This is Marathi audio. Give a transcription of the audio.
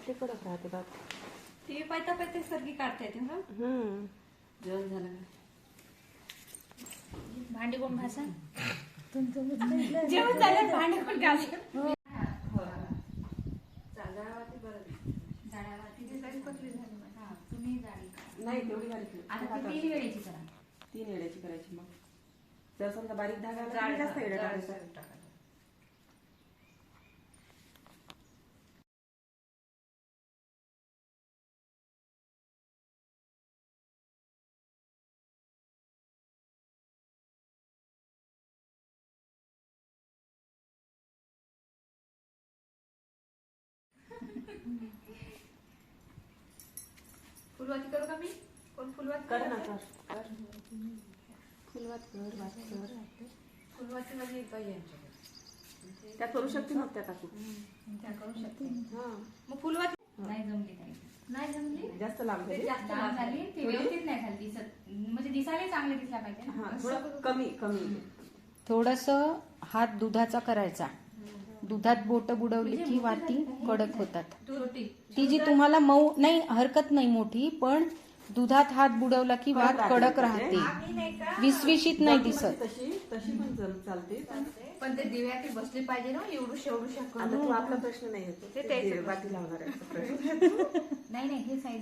ते कडक राहते भात टीव्ही पाहता पाहता काढता येते हा हम्म जेवण झालं भांडी कोण घासा जेवण झालं भांडे. हा, तुम्ही जाडी नाही तेवढी तीन वेळेची करा. तीन येड्याची करायची मग. जर समजा बारीक धागा जास्त टाकायचा फुलवाती करू का मी? कोण फुलवाती कर ना कर कर. फुलवात कर भात कर. फुलवाती माझी पाहिजे यांच्याकडे. त्या करू शकते मग त्या काकू. त्या करू शकते हा. मग फुलवाती नाही जमली काही नाही जमली? जास्त लांब झाली. जास्त लांब झाली. ती व्यवस्थित नाही झाली. दिसत म्हणजे दिसायला चांगले दिसला पाहिजे हा ना. थोडं कमी कमी. थोडस हात दुधाचा करायचा. दुधात बोट बुडवली की वाती कडक होतात. ती जी तुम्हाला मऊ नाही हरकत नाही मोठी पण दुधात हात बुडवला की वात कडक राहते. विसविशीत नाही दिसत. तशी तशी पण चालते पण ते दिव्याती बसली पाहिजे ना एवढू शेवडू शकतो तू आपला प्रश्न नाही येतो. ते बाकी लावणार नाही नाही हे साईज